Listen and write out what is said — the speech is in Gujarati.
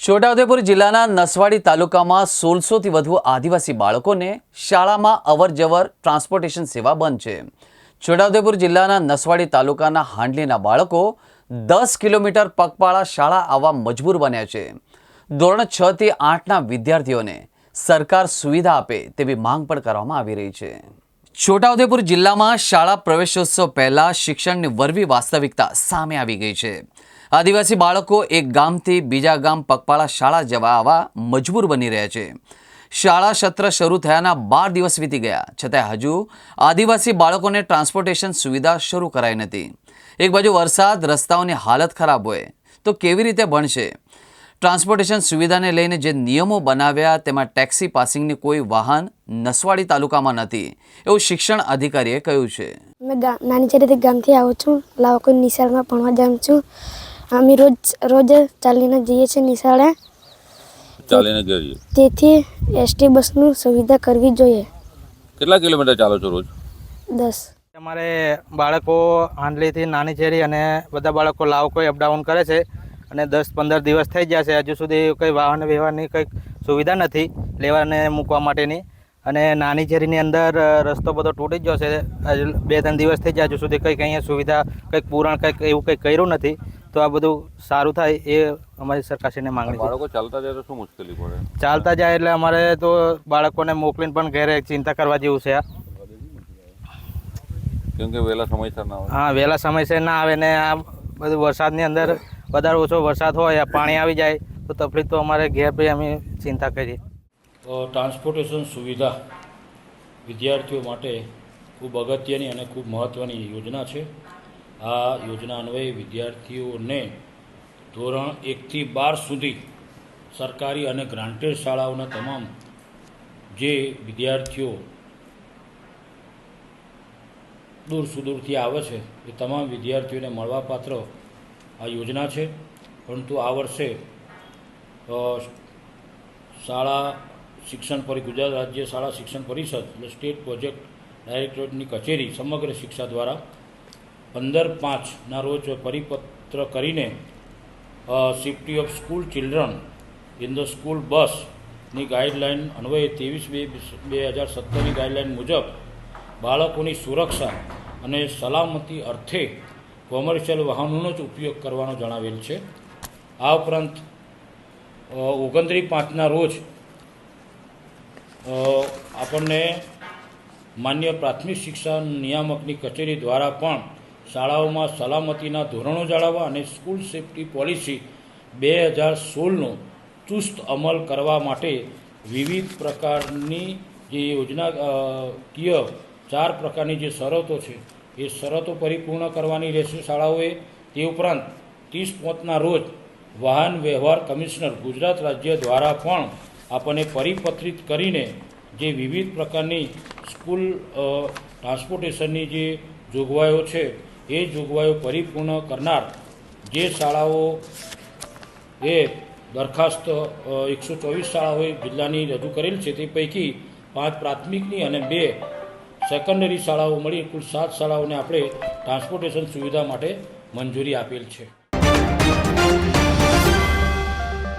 છોટાઉદેપુર જિલ્લાના નસવાડી તાલુકામાં સોળસોથી વધુ આદિવાસી બાળકોને શાળામાં અવરજવર ટ્રાન્સપોર્ટેશન સેવા બંધ છે. છોટાઉદેપુર જિલ્લાના નસવાડી તાલુકાના હાંડલીના બાળકો દસ કિલોમીટર પગપાળા શાળા આવવા મજબૂર બન્યા છે. ધોરણ છ થી આઠના વિદ્યાર્થીઓને સરકાર સુવિધા આપે તેવી માંગ પણ કરવામાં આવી રહી છે. છોટાઉદેપુર જિલ્લામાં શાળા પ્રવેશોત્સવ પહેલા શિક્ષણની વરવી વાસ્તવિકતા સામે આવી ગઈ છે. આદિવાસી બાળકો એક ગામથી બીજા ગામ પગપાળા શાળા જવા આવવા મજબૂર બની રહ્યા છે. શાળા સત્ર શરૂ થયાના બાર દિવસ વીતી ગયા છતાં હજુ આદિવાસી બાળકોને ટ્રાન્સપોર્ટેશન સુવિધા શરૂ કરાઈ નથી. એક બાજુ વરસાદ, રસ્તાઓની હાલત ખરાબ હોય, તો કેવી રીતે ભણશે ટ્રાન્સપોર્ટેશન સુવિધાને લઈને જે નિયમો બનાવ્યા તેમાં ટેક્સી પાસિંગની કોઈ વાહન નસવાડી તાલુકામાં નથી એવું શિક્ષણ અધિકારીએ કહ્યું છે. મેં નાની ચરીથી ગામથી આવું છું. લાવકો નિશાળમાં ભણવા જાઉં છું. અમે રોજ રોજ ચાલીને જઈએ છીએ નિશાળે. ચાલીને જઈએ. તેથી એસટી બસનું સુવિધા કરવી જોઈએ. કેટલા કિલોમીટર ચાલો છો રોજ? દસ. અમારે બાળકો હાંડલીથી નાની ચેરી અને બધા બાળકો લાવકોઈ અપડાઉન કરે છે. અને દસ પંદર દિવસ થઈ ગયા છે. હજુ સુધી કંઈ વાહન વ્યવહારની કંઈક સુવિધા નથી લેવાને મૂકવા માટેની. અને નાની ઝેરીની અંદર રસ્તો બધો તૂટી જ ગયો છે. બે ત્રણ દિવસ થઈ ગયા હજુ સુધી કંઈક અહીંયા સુવિધા કંઈક પૂરણ કંઈક એવું કંઈક કર્યું નથી. તો આ બધું સારું થાય એ અમારી સરકારશ્રીને માંગણી બાળકો ચાલતા જાય તો શું મુશ્કેલી પડે? ચાલતા જાય એટલે અમારે તો બાળકોને મોકલીને પણ ઘરે ચિંતા કરવા જેવું છે આ. કેમ કે વહેલા સમયસર ના હા વહેલા સમયસર ના આવે ને આ બધું વરસાદની અંદર વધારે ઓછો વરસાદ હોય પાણી આવી જાય, તો તકલીફ તો અમારે ઘેર ભાઈ અમે ચિંતા કરીએ. તો ટ્રાન્સપોર્ટેશન સુવિધા વિદ્યાર્થીઓ માટે ખૂબ અગત્યની અને ખૂબ મહત્ત્વની યોજના છે. આ યોજના અન્વયે વિદ્યાર્થીઓને ધોરણ એકથી બાર સુધી સરકારી અને ગ્રાન્ટેડ શાળાઓના તમામ જે વિદ્યાર્થીઓ દૂર સુદૂરથી આવે છે, એ તમામ વિદ્યાર્થીઓને મળવાપાત્ર આ યોજના છે. પરંતુ આ વર્ષે શાળા શિક્ષણ પરિ, ગુજરાત રાજ્ય શાળા શિક્ષણ પરિષદ એટલે સ્ટેટ પ્રોજેક્ટ ડાયરેક્ટરેટની કચેરી સમગ્ર શિક્ષા દ્વારા પંદર પાંચના રોજ પરિપત્ર કરીને safety of school children in the school બસની ગાઈડલાઇન અન્વયે ત્રેવીસ બે બે હજાર સત્તરની ગાઈડલાઇન મુજબ બાળકોની સુરક્ષા અને સલામતી અર્થે કોમર્શિયલ વાહનોનો જ ઉપયોગ કરવાનો જણાવેલ છે. આ ઉપરાંત ઓગણત્રીસ પાંચના રોજ આપણને માન્ય પ્રાથમિક શિક્ષણ નિયામકની કચેરી દ્વારા પણ શાળાઓમાં સલામતીના ધોરણો જાળવવા અને સ્કૂલ સેફ્ટી પોલિસી બે હજાર સોળનો ચુસ્ત અમલ કરવા માટે વિવિધ પ્રકારની જે યોજનાકીય ચાર પ્રકારની જે શરતો છે એ શરતો પરિપૂર્ણ કરવાની રહેશે શાળાઓએ. તે ઉપરાંત ત્રીસ પોતના રોજ વાહન વ્યવહાર કમિશનર ગુજરાત રાજ્ય દ્વારા પણ આપણને પરિપત્રિત કરીને જે વિવિધ પ્રકારની સ્કૂલ ટ્રાન્સપોર્ટેશનની જે જોગવાઈઓ છે, એ જોગવાઈઓ પરિપૂર્ણ કરનાર જે શાળાઓ એ દરખાસ્ત એકસો ચોવીસ શાળાઓએ જિલ્લાની રજૂ કરેલ છે, તે પૈકી પાંચ પ્રાથમિકની અને બે સેકન્ડરી શાળાઓ મળી કુલ સાત શાળાઓને આપણે ટ્રાન્સપોર્ટેશન સુવિધા માટે મંજૂરી આપેલ છે.